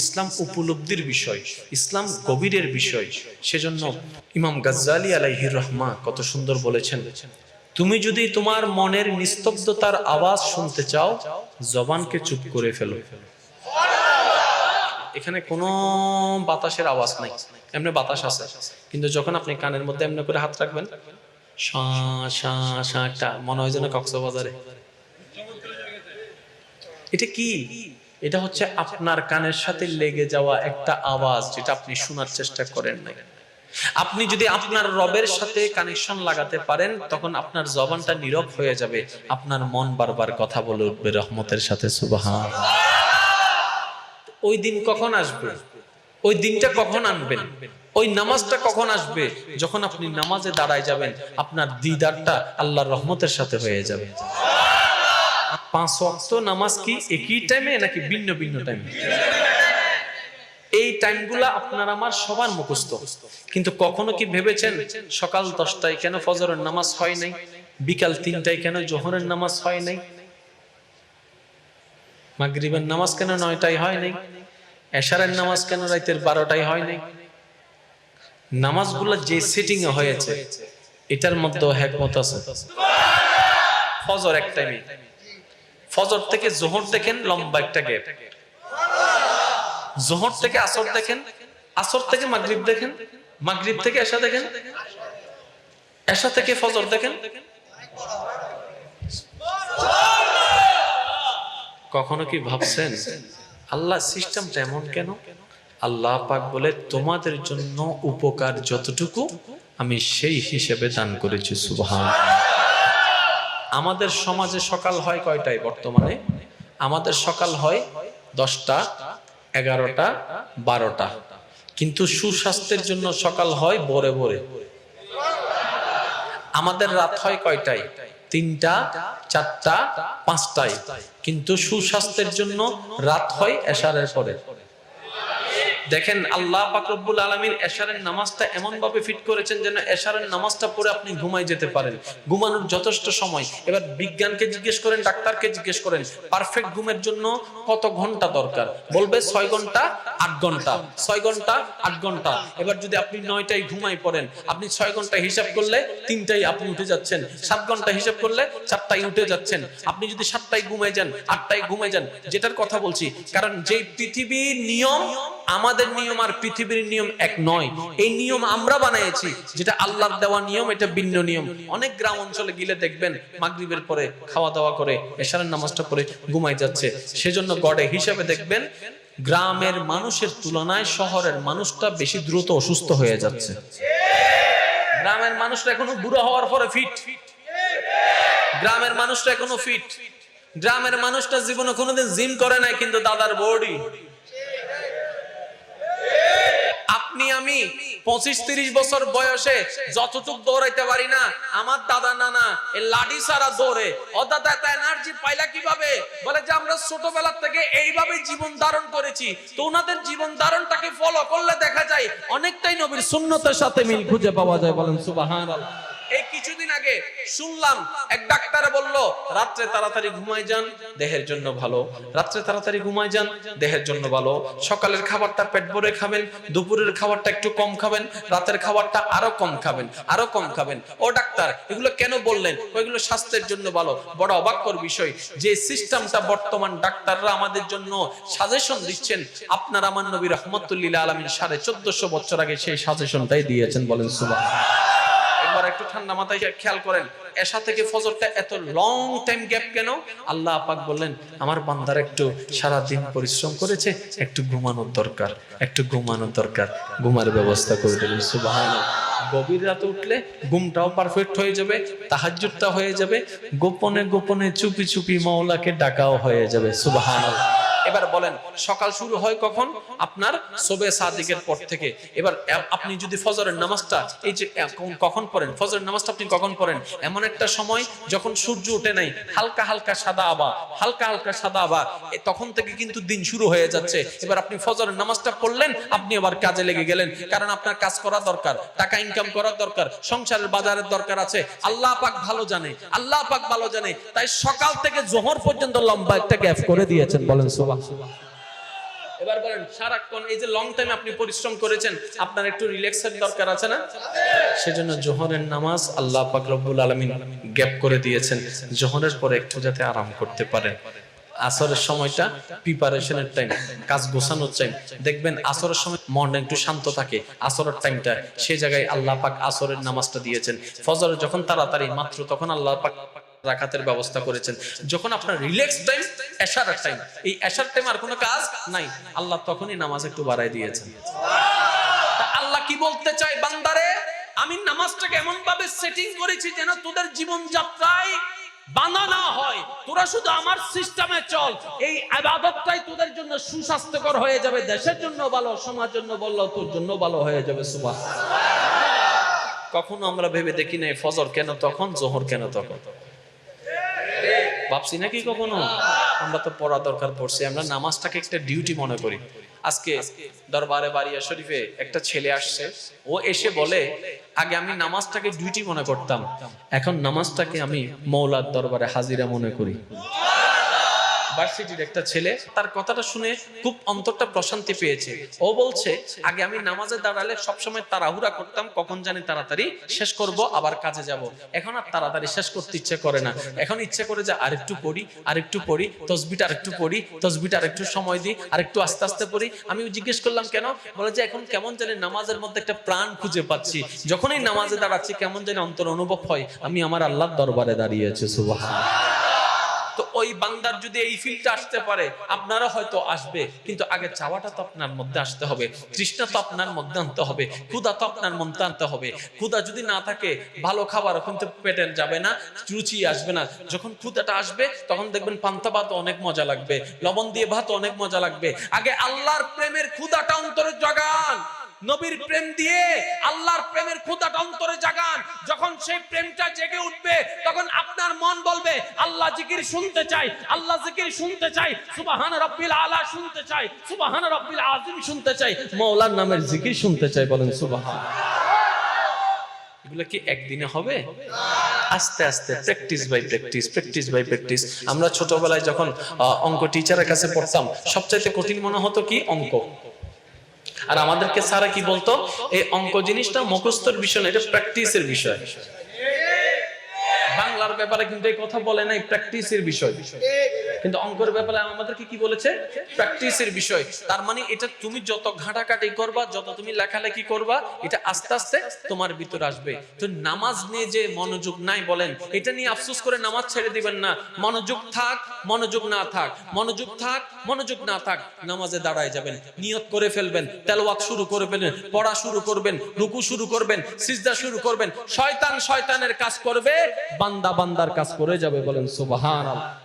ইসলাম উপলব্ধির বিষয়, ইসলাম গভীরের বিষয়। সেজন্য ইমাম গাজ্জালি আলাইহির রহমা কত সুন্দর বলেছেন, তুমি যদি তোমার মনের নিস্তব্ধতার আওয়াজ শুনতে চাও, জবানকে চুপ করে ফেলো। এখানে কোনো বাতাসের আওয়াজ নাই, এমনি বাতাস আছে। কিন্তু যখন আপনি কানের মধ্যে এমনি করে হাত রাখবেন একটা, মনে হয় যেন কক্সবাজারে। এটা কি? এটা হচ্ছে আপনার কানের সাথে লেগে যাওয়া একটা আওয়াজ যেটা আপনি শোনার চেষ্টা করেন নাই। আপনি যদি আপনার রবের সাথে কানেকশন লাগাতে পারেন, তখন আপনার জবানটা নীরব হয়ে যাবে। আপনার মন বারবার কথা বলে উঠবে রহমতের সাথে, সুবাহান। ওই দিন কখন আসবে? ওই দিনটা কখন আনবেন? ওই নামাজটা কখন আসবে? যখন আপনি নামাজে দাঁড়ায় যাবেন, আপনার দিদারটা আল্লাহর রহমতের সাথে হয়ে যাবে। পাঁচ ওয়াক্ত নামাজ কি একই টাইমে নাকি ভিন্ন ভিন্ন টাইমে এই টাইমগুলা আপনার আমার সবার মুখস্থ। কিন্তু কখনো কি ভেবেছেন সকাল দশটায় কেন ফজরের নামাজ হয় নাই? বিকাল তিনটায় কেন জোহরের নামাজ হয় নাই? মাগরিবের নামাজ কেন নয়টায় হয় নাই? এশারের নামাজ কেন রাতের বারোটায় হয় নাই? নামাজগুলো যে সেটিং এ হয়েছে, এটার মধ্যে হ্যাকমত আছে। ফজর এক টাইমে ফজর থেকে জোহর দেখেন লম্বা একটা গ্যাপ জোহর থেকে আসর দেখেন, আসর থেকে মাগরিব দেখেন, মাগরিব থেকে এশা দেখেন, এশা থেকে ফজর দেখেন। কখনো কি ভাবছেন, আল্লাহ সিস্টেমটা এমন কেন? আল্লাহ পাক বলে, তোমাদের জন্য উপকার যতটুকু, আমি সেই হিসেবে দান করেছি সুবহান আমাদের সমাজে সকাল হয় কয়টায় বর্তমানে? আমাদের সকাল হয় দশটা, এগারোটা, বারোটা। কিন্তু সুস্বাস্থ্যের জন্য সকাল হয় ভোরে ভোরে। আমাদের রাত হয় কয়টায়? তিনটা, চারটা, পাঁচটায়। কিন্তু সুস্বাস্থ্যের জন্য রাত হয় এশারের পরে। দেখেন আল্লাহ পাকরবুল আলমিন এশারের নামাজটা এমন ভাবে ফিট করেছেন যেন এশারের নামাজটা পরে আপনি ঘুমাই যেতে পারেন। ঘুমানোর যথেষ্ট সময়। এবার বিজ্ঞানকে জিজ্ঞেস করেন, ডাক্তারকে জিজ্ঞেস করেন পারফেক্ট ঘুমের জন্য কত ঘণ্টা দরকার? বলবে ছয় ঘণ্টা, আট ঘণ্টা। ছয় ঘণ্টা, আট ঘণ্টা। এবার যদি আপনি নয়টায় ঘুমাই পড়েন, আপনি ছয় ঘণ্টা হিসাব করলে তিনটাই আপনি উঠে যাচ্ছেন। সাত ঘণ্টা হিসাব করলে চারটায় উঠে যাচ্ছেন। আপনি যদি সাতটায় ঘুমাই যান, আটটায় ঘুমাই যান, যেটার কথা বলছি, কারণ যে পৃথিবীর নিয়ম আমাদের নিয়ম আর পৃথিবীর নিয়ম এক নয়। এই নিয়ম আমরা বানিয়েছি, যেটা আল্লাহর দেওয়া নিয়ম, এটা ভিন্ন নিয়ম। অনেক গ্রাম অঞ্চলে গিলে দেখবেন, মাগরিবের পরে খাওয়া দাওয়া করে, এশারের নামাজটা পরে ঘুমাই যাচ্ছে। সেজন্য গড়ে হিসাবে দেখবেন, গ্রামের মানুষের তুলনায় শহরের মানুষটা বেশি দ্রুত অসুস্থ হয়ে যাচ্ছে। গ্রামের মানুষটা এখনও বুড়ো হওয়ার পরে ফিট গ্রামের মানুষটা এখনও ফিট গ্রামের মানুষটা জীবনে কোনোদিন জিম করে নাই, কিন্তু দাদার বডি আপনি, আমি পঁচিশ, তিরিশ বছর বয়সে যতটুক দৌড়াইতে পারি না, আমার দাদা, নানা এই লাঠি সারা দৌড়ে। ও দাদা, এত এনার্জি পাইলা কীভাবে? বলে যে আমরা ছোটবেলা থেকে এইভাবে জীবন ধারণ করেছি। তো ওনাদের জীবন ধারণটাকে ফলো করলে দেখা যায় অনেকটাই নবীর সুন্নতের সাথে মিল খুঁজে পাওয়া যায় বলেন সুবাহ আগে শুনলাম, এক ডাক্তার বলল, রাত্রে তাড়াতাড়ি ঘুমায় যান, দেহের জন্য ভালো। রাত্রে তাড়াতাড়ি ঘুমায় যান, দেহের জন্য ভালো। সকালের খাবারটা পেট ভরে খাবেন, দুপুরের খাবারটা একটু কম খাবেন, রাতের খাবারটা আরও কম খাবেন, আরও কম খাবেন। ও ডাক্তার, এগুলো কেন বললেন? ওইগুলো স্বাস্থ্যের জন্য ভালো। বড় অবাক্যর বিষয়, যে সিস্টেমটা বর্তমান ডাক্তাররা আমাদের জন্য সাজেশন দিচ্ছেন, আপনার আমার নবী রহমতুল্লিল আলমিন সাড়ে চোদ্দশো বছর আগে সেই সাজেশনটাই দিয়েছেন, বলেন সুবাহ একবার একটু ঠান্ডা মাথায় খেয়াল করেন, এশা থেকে ফজরটা এত লং টাইম গ্যাপ কেন? আল্লাহ পাক বললেন, আমার বান্দার একটু সারা দিন পরিশ্রম করেছে, একটু ঘুমানোর দরকার, একটু ঘুমানোর দরকার, ঘুমার ব্যবস্থা করে দেবেন, সুবহানাল্লাহ। গভীর রাতে উঠলে ঘুমটাও পারফেক্ট হয়ে যাবে, তাহাজ্জুদটা হয়ে যাবে, গোপনে গোপনে চুপি চুপি মাওলাকে ডাকাও হয়ে যাবে, সুবহানাল্লাহ। এবার বলেন, সকাল শুরু হয় কখন? আপনার সোবে সাদিকের পর থেকে। এবার আপনি যদি ফজরের নামাজটা, এই যে কখন পড়েন? ফজরের নামাজটা আপনি কখন পড়েন? এমন একটা সময় যখন সূর্য ওঠে নাই, হালকা হালকা সাদা আবা হালকা হালকা সাদা আবা তখন থেকে কিন্তু দিন শুরু হয়ে যাচ্ছে। এবার আপনি ফজরের নামাজটা পড়লেন, আপনি আবার কাজে লেগে গেলেন। কারণ আপনার কাজ করা দরকার, টাকা ইনকাম করার দরকার, সংসারের বাজারের দরকার আছে। আল্লাহ পাক ভালো জানে, আল্লাহ পাক ভালো জানে। তাই সকাল থেকে জোহর পর্যন্ত লম্বা একটা গ্যাপ করে দিয়েছেন, বলেন সুবহান এবার বলেন, সারাক্ষণ এই যে লং টাইম আপনি পরিশ্রম করেছেন, আপনার একটু রিল্যাক্সের দরকার আছে না? সেজন্য জোহরের নামাজ আল্লাহ পাক রব্বুল গ্যাপ করে দিয়েছেন। জোহরের পরে একটু যাতে আরাম করতে আসরের সময়টা প্রিপারেশনের টাইম কাজ গোছানোর টাইম দেখবেন আসরের সময় মন একটু শান্ত থাকে, আসরের টাইমটা সেই জায়গায় আল্লাহ পাক আসরের নামাজটা দিয়েছেন। ফজরে যখন তাড়াতাড়ি, মাত্র তখন আল্লাহ পাক রাকাতের ব্যবস্থা করেছেন। যখন আপনার রিল্যাক্স টাইম টাইম এই এশার টাইম আর কোনো কাজ নাই। আল্লাহ তখনই নামাজ একটু বাড়াই দিয়েছেন। আল্লাহ কি বলতে চাই বান্দারে? আমি নামাজটাকে এমন ভাবে সেটিং করেছি যেন তোদের জীবন যাত্রায় হয়। তোরা শুধু আমার সিস্টেমে চল। এই আবাদতটাই তোদের জন্য সুস্বাস্থ্যকর হয়ে যাবে, দেশের জন্য ভালো সমাজ জন্য বলল তোর জন্য ভালো হয়ে যাবে সুবাহ কখনো আমরা ভেবে দেখি নাই, ফজর কেন তখন, জোহর কেন তখন? ভাবছি নাকি কখনো? আমরা তো পড়া দরকার পড়ছি, আমরা নামাজটাকে একটা ডিউটি মনে করি। আজকে দরবারে বাড়িয়া শরীফে একটা ছেলে আসছে, ও এসে বলে, আগে আমি নামাজটাকে ডিউটি মনে করতাম, এখন নামাজটাকে আমি মৌলার দরবারে হাজিরা মনে করি। ভার্সিটির একটা ছেলে, তার কথাটা শুনে খুব অন্তরটা প্রশান্তি পেয়েছে। ও বলছে, আগে আমি নামাজে দাঁড়ালে সবসময় তাড়াহুড়া করতাম, কখন জানি তাড়াতাড়ি শেষ করব, আবার কাজে যাব। এখন আর তাড়াতাড়ি শেষ করতে ইচ্ছে করে না। এখন ইচ্ছে করে যে আরেকটু পড়ি আরেকটু পড়ি তসবিটা আরেকটু পড়ি তসবিটা আরেকটু সময় দিই, আরেকটু আস্তে আস্তে পড়ি। আমি জিজ্ঞেস করলাম, কেন? বলে যে, এখন কেমন জানি নামাজের মধ্যে একটা প্রাণ খুঁজে পাচ্ছি। যখনই নামাজে দাঁড়াচ্ছি, কেমন জানি অন্তর অনুভব হয়। আমি আমার আল্লাহর দরবারে দাঁড়িয়েছি সুবাহ ওই বান্দার যদি এই ফিলটা আসতে পারে, আপনারও হয়তো আসবে। কিন্তু আগে চাওয়াটা তো আপনার মধ্যে আসতে হবে, তৃষ্ণা তো আপনার মধ্যে আনতে হবে ক্ষুদা তো আপনার মধ্যে আনতে হবে। ক্ষুদা যদি না থাকে, ভালো খাবার কিন্তু পেটের যাবে না, রুচি আসবে না। যখন ক্ষুদাটা আসবে, তখন দেখবেন পান্তা ভাত অনেক মজা লাগবে, লবণ দিয়ে ভাত অনেক মজা লাগবে। আগে আল্লাহর প্রেমের ক্ষুদাটা অন্তরে জাগান। নবীর প্রেম দিয়ে আল্লাহর প্রেমের ক্ষুদাটা অন্তরে জাগান। যখন সেই প্রেমটা জেগে উঠবে, তখন আপনার মন বলবে, আল্লাহ জিকির শুনতে চাই, আল্লাহ জিকির শুনতে চাই, সুবাহান রব্বিল আলা শুনতে চাই, সুবাহান রব্বিল আযিম শুনতে চাই, মৌলার নামের জিকির শুনতে চাই। বলেন, সুবাহান। এগুলো কি একদিনে হবে? আস্তে আস্তে practice by practice practice by practice আমরা ছোটবেলায় যখন অঙ্ক টিচারের কাছে পড়তাম, সবচাইতে কঠিন মনে হতো কি? অঙ্ক। আর আমাদেরকে সারা কি বলতো? এই অঙ্ক জিনিসটা মুখস্থর বিষয় এটা প্র্যাকটিসের বিষয়। বাংলার ব্যাপারে কিন্তু এই কথা বলে নাই, প্র্যাকটিসের বিষয়। কিন্তু অঙ্কের ব্যাপারে আমাদেরকে কি বলেছে? প্র্যাকটিসের বিষয়। তার মানে এটা তুমি যত ঘাটাঘাটি করবা, যত তুমি লেখালেখি করবা, এটা আস্তে আস্তে তোমার ভিতর আসবে। তো নামাজ নিয়ে যে মনোযোগ নাই বলেন, এটা নিয়ে আফসোস করে নামাজ ছেড়ে দিবেন না। মনোযোগ থাক, মনোযোগ না থাক, মনোযোগ থাক, মনোযোগ না থাক, নামাজে দাঁড়ায় যাবেন, নিয়ত করে ফেলবেন, তেলাওয়াত শুরু করে ফেলবেন, পড়া শুরু করবেন, রুকু শুরু করবেন, সিজদা শুরু করবেন, শয়তান শয়তানের কাজ করবে, বান্দা বান্দার কাজ করে যাবে বলেন, সুবহানাল্লাহ।